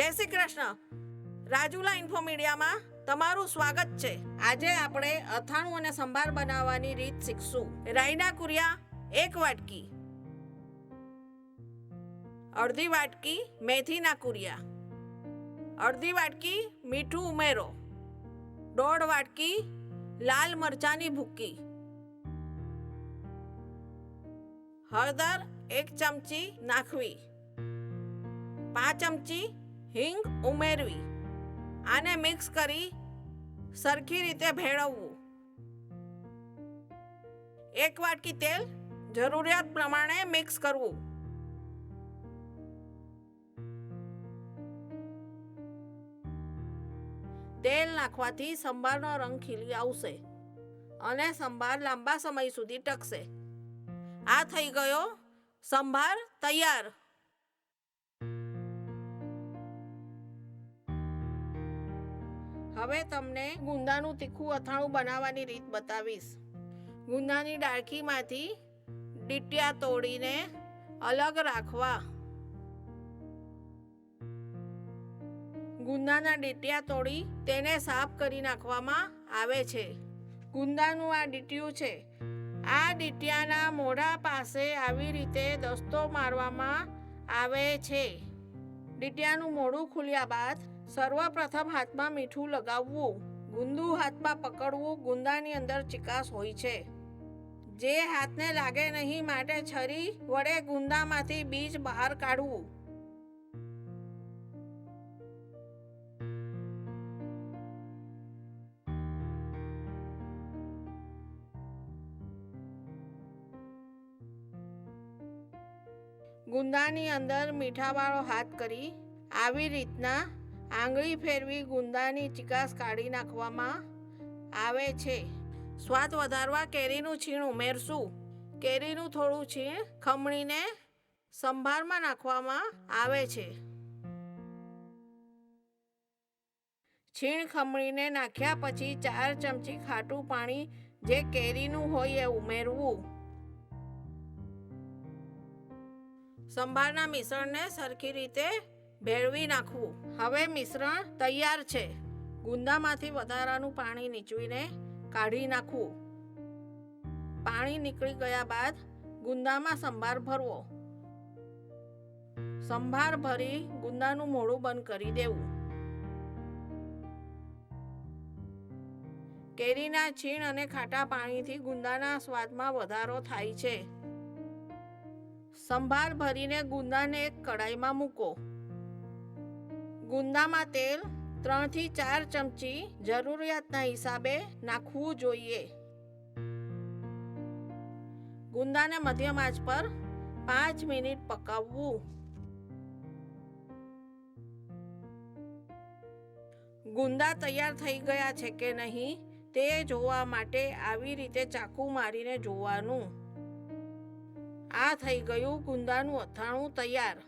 જય શ્રી કૃષ્ણ. રાજુલા ઇન્ફો મીડિયામાં તમારું સ્વાગત છે. આજે આપણે અથાણું અને સંભાર બનાવવાની રીત શીખશું. રાઈના કુરિયા, એક વાટકી. અડધી વાટકી મેથીના કુરિયા. અડધી વાટકી મીઠું ઉમેરો. દોઢ વાટકી લાલ મરચાની ભૂકી. હળદર એક ચમચી નાખવી. પાંચ ચમચી હિંગ ઉમેરવી. આને મિક્સ કરી સરખી રીતે ભેળવવું. એક વાટકી તેલ જરૂરિયાત પ્રમાણે મિક્સ કરવું. તેલ નાખવાથી સંભારનો રંગ ખીલી આવશે અને સંભાર લાંબા સમય સુધી ટકશે. આ થઈ ગયો સંભાર તૈયાર. હવે તમને ગુંદાનું તીખું અથાણું બનાવવાની રીત બતાવીશ. ગુંદાની ડાળખીમાંથી ડીટિયા તોડીને અલગ રાખવા. ગુંદાના ડીટિયા તોડી તેને સાફ કરી નાખવામાં આવે છે. ગુંદાનું આ ડીટિયું છે. આ ડીટિયાના મોઢા પાસે આવી રીતે દસ્તો મારવામાં આવે છે. ડીટિયાનું મોઢું ખુલ્યા બાદ સર્વપ્રથમ હાથમાં મીઠું લગાવવું, ગુંદુ હાથમાં પકડવું ગુંદાની અંદર ચિકાસ હોય છે. જે હાથને લાગે નહીં માટે છરી વડે ગુંદામાંથી બીજ બહાર કાઢવું. ગુંદાની અંદર મીઠાવાળો હાથ કરી આવી રીતના આંગળી ફેરવી ગુંદાની ચિકાસ કાઢી નાખવામાં આવે છે. સ્વાદ વધારવા કેરીનું છીણ ઉમેરશું. કેરીનું થોડું છીણ ખમણીને સંભારમાં નાખવામાં આવે છે. છીણ ખમણીને નાખ્યા પછી ચાર ચમચી ખાટું પાણી જે કેરીનું હોય એ ઉમેરવું. સંભારના મિશ્રણને સરખી રીતે ભેળવી નાખવું. હવે મિશ્રણ તૈયાર છે. ગુંદામાંથી વધારાનું પાણી નીચવીને કાઢી નાખવું. પાણી નીકળી ગયા બાદ ગુંદામાં સંભાર ભરવો. સંભાર ભરી ગુંદાનું મોડું બંધ કરી દેવું. કેરીના છીણ અને ખાટા પાણીથી ગુંદાના સ્વાદમાં વધારો થાય છે. સંભાર ભરીને ગુંદાને એક કડાઈમાં મૂકો. ગુંદામાં તેલ ત્રણથી ચાર ચમચી જરૂરિયાતના હિસાબે નાખવું જોઈએ. ગુંદાને મધ્યમ આંચ પર પાંચ મિનિટ પકાવવું. ગુંદા તૈયાર થઈ ગયા છે કે નહીં તે જોવા માટે આવી રીતે ચાકુ મારીને જોવાનું. આ થઈ ગયું ગુંદાનું અથાણું તૈયાર.